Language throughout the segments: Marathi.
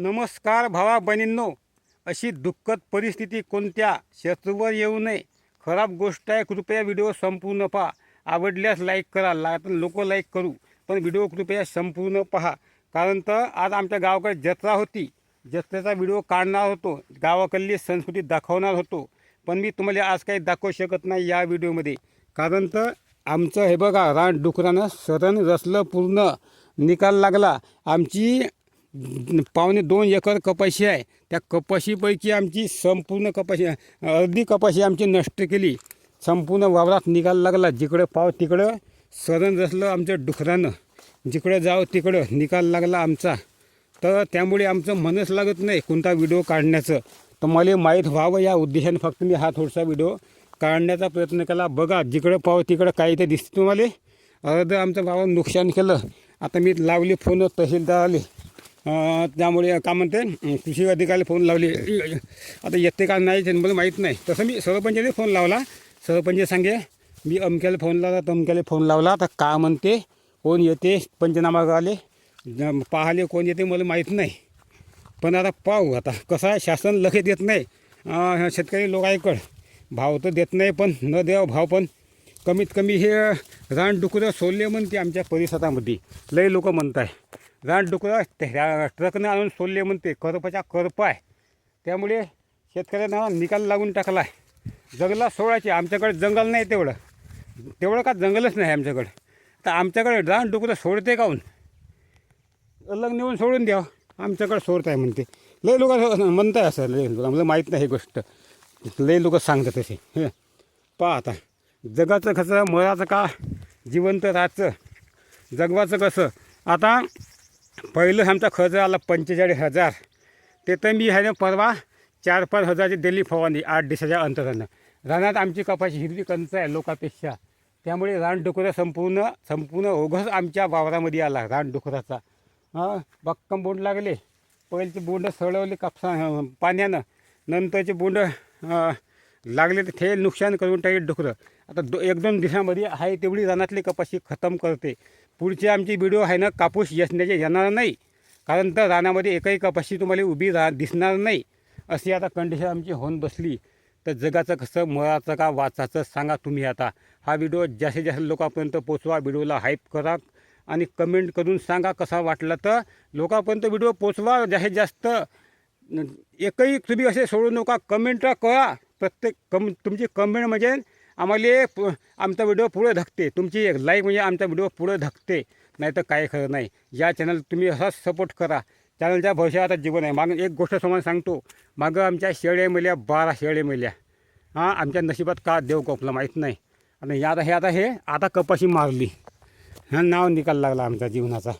नमस्कार भावा बहिणींनो. अशी दुःखद परिस्थिती कोणत्या शत्रूवर येऊ नये खराब गोष्ट आहे कृपया व्हिडिओ संपूर्ण पहा. आवडल्यास लाईक करा ला लोक लाईक करू पण व्हिडिओ कृपया संपूर्ण पहा. कारण तर आज आमच्या गावाकडे जत्रा होती. जत्रेचा व्हिडिओ काढणार होतो गावाकडली संस्कृती दाखवणार होतो. पण मी तुम्हाला आज काही दाखवू शकत नाही या व्हिडिओमध्ये. कारण तर आमचं हे बघा रान डुकरानं सरण रचलं पूर्ण. निकाल लागला. आमची पावणे दोन एकर कपाशी आहे. त्या कपाशीपैकी आमची संपूर्ण कपाशी अर्धी कपाशी आमची नष्ट केली. संपूर्ण वावरात निकाल लागला. जिकडं पाव तिकडं सरण रचलं आमच्या डुकरानं. जिकडं जावं तिकडं निकाल लागला आमचा. तर त्यामुळे आमचं मनच लागत नाही कोणता व्हिडिओ काढण्याचं. तर मला माहीत व्हावं या उद्देशाने फक्त मी हा थोडासा व्हिडिओ काढण्याचा प्रयत्न केला. बघा जिकडं पाव तिकडं काही ते दिसते तुम्हाला. अर्धं आमचं भावा नुकसान केलं. आता मी लावली फोन तहसीलदार आले. त्यामुळे का म्हणते कृषी अधिकारी फोन लावले. आता येते का नाही ते मला माहीत नाही. तसं मी सरपंचाने फोन लावला. सरपंच सांगे मी अमक्याला फोन लावला तर अमक्याला फोन लावला. तर का म्हणते कोण येते पंचनामा आले पाहले कोण येते मला माहीत नाही. पण आता पाहू आता कसं आहे शासन लक्ष देत नाही. अं, शेतकरी लोकांकडं भाव तर देत नाही पण न द्याव भाव पण. कमीत कमी हे रानडुकरं सोडले म्हणते आमच्या परिसरामध्ये. लई लोक म्हणत आहे रानडुकरं त्या ट्रकनं आणून सोडले म्हणते. करपाच्या करप आहे. त्यामुळे शेतकऱ्यांना निकाल लागून टाकला आहे. जंगलात सोडायचे. आमच्याकडे जंगल नाही तेवढं. तेवढं का जंगलच नाही आमच्याकडं. तर आमच्याकडे रानडुकरं सोडते काहून? अलग नेऊन सोडून द्या. आमच्याकडे सोडत आहे म्हणते. लय लोक म्हणत आहे असं. लय लोक. आम्हाला माहीत नाही ही गोष्ट. लय लोक सांगतात तसे हे. पहा आता. जगाचं कसं मराचं का? जिवंत राहायचं. जगवाचं कसं? आता पहिलं आमचा खर्च आला पंचेचाळीस हजार. ते तर मी ह्याने ना परवा चार पाच हजारची दिली फवारणी आठ दिवसाच्या अंतरानं. रानात आमची कपाशी हिरवी कंच आहे लोकापेक्षा. त्यामुळे रानडुकरं संपूर्ण संपूर्ण ओघस आमच्या वावरामध्ये आला रानडुकराचा हां बक्कम बोंड लागले. पहिलेचे बोंड सळवले कापसा पाण्यानं. नंतरचे बोंड लागले तर ते नुकसान करून टाकेल डुकरं आता दो एक दोन दिवसामध्ये आहे तेवढी रानातली कपाशी खतम करते. पुढचे आमची व्हिडिओ आहे ना कापूस येसण्याचे येणार नाही. कारण तर रानामध्ये एकही कपाशी तुम्हाला उभी रा दिसणार नाही. अशी आता कंडिशन आमची होऊन बसली. तर जगाचं कसं मराचं का वाचाचं सांगा तुम्ही आता. हा व्हिडिओ जास्तीत जास्त लोकांपर्यंत पोचवा व्हिडिओला हाईप करा आणि कमेंट करून सांगा कसा वाटला तर. लोकांपर्यंत व्हिडिओ पोचवा जास्तीत जास्त. एकही तुम्ही असे सोडू नका. कमेंट करा प्रत्येक कम तुमची कमेंट म्हणजे आम्हाला पु- आमचा व्हिडिओ पुढे धकते तुमची एक लाईक म्हणजे आमचा व्हिडिओ पुढे धकते नाही तर काय खरं नाही. या चॅनल तुम्ही असाच सपोर्ट करा. चॅनलच्या भविष्यात आता जीवन आहे. मागं एक गोष्ट समोर सांगतो. मागं आमच्या शेळ्या मिल्या बारा शेळ्या मिल्या. हां आमच्या नशिबात का देव कोपला माहीत नाही. आणि आता हे आता हे आता कपाशी मारली. हा नाव निकाल लागला आमच्या जीवनाचा.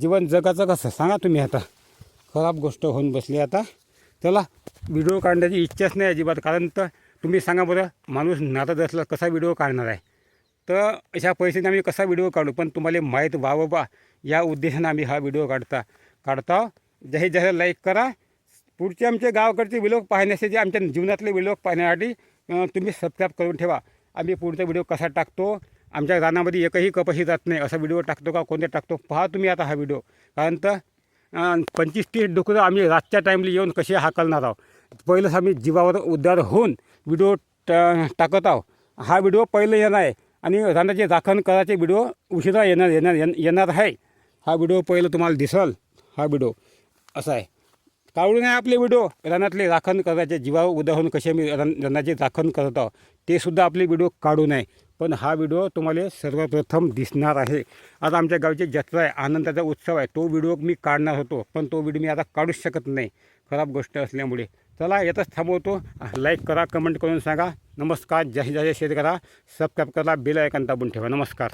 जीवन जगाचं कसं? सांगा तुम्ही आता. खराब गोष्ट होऊन बसली आता. चला व्हिडिओ काढण्याची इच्छाच नाही अजिबात. कारण तर तुम्ही सांगा बरं माणूस नाता असला कसा व्हिडिओ काढणार आहे? तर अशा परिस्थितीने आम्ही कसा व्हिडिओ काढू? पण तुम्हाला माहीत व्हावं बा या उद्देशाने आम्ही हा व्हिडिओ काढता काढता. जाहीर जाहीर लाईक करा. पुढचे आमचे गावाकडचे विलोक पाहण्यासाठी आमच्या जीवनातले विलोक पाहण्यासाठी तुम्ही सबस्क्राईब करून ठेवा. आम्ही पुढचा व्हिडिओ कसा टाकतो? आमच्या रानामध्ये एकही कपाशी जात नाही. असा व्हिडिओ टाकतो का? कोणते टाकतो? पहा तुम्ही आता हा व्हिडिओ. कारण तर पंचवीस तीस डुकरं आम्ही रातच्या टाईमला येऊन कसे हाकलणार आहोत? पहिलंच आम्ही जीवावर उद्धार होऊन व्हिडिओ टा टाकत आहो हा व्हिडिओ पहिलं येणार आहे. आणि रानाचे राखण करायचे व्हिडिओ उशिरा येणार येणार येणार आहे. हा व्हिडिओ पहिलं तुम्हाला दिसल. हा व्हिडिओ. असा आहे. काढून आहे आपले व्हिडिओ. रानातले राखण करायचे जीवावर उदाहरण कसे आम्ही रन रनाचे राखण करत आहोत ते सुद्धा आपले व्हिडिओ काढू नये पण हा व्हिडिओ तुम्हाला सर्वप्रथम दिसणार आहे. आता आमच्या गावची जत्रा आहे आनंदाचा उत्सव आहे. तो व्हिडिओ मी काढणार होतो पण तो व्हिडिओ मी आता काढूच शकत नाही. खराब गोष्ट असल्यामुळे. चला येतच थांबवतो. लाईक करा कमेंट करून सांगा. नमस्कार जास्तीत जास्त शेअर करा सबस्क्राईब करा बेल ऐकन दाबून ठेवा. नमस्कार.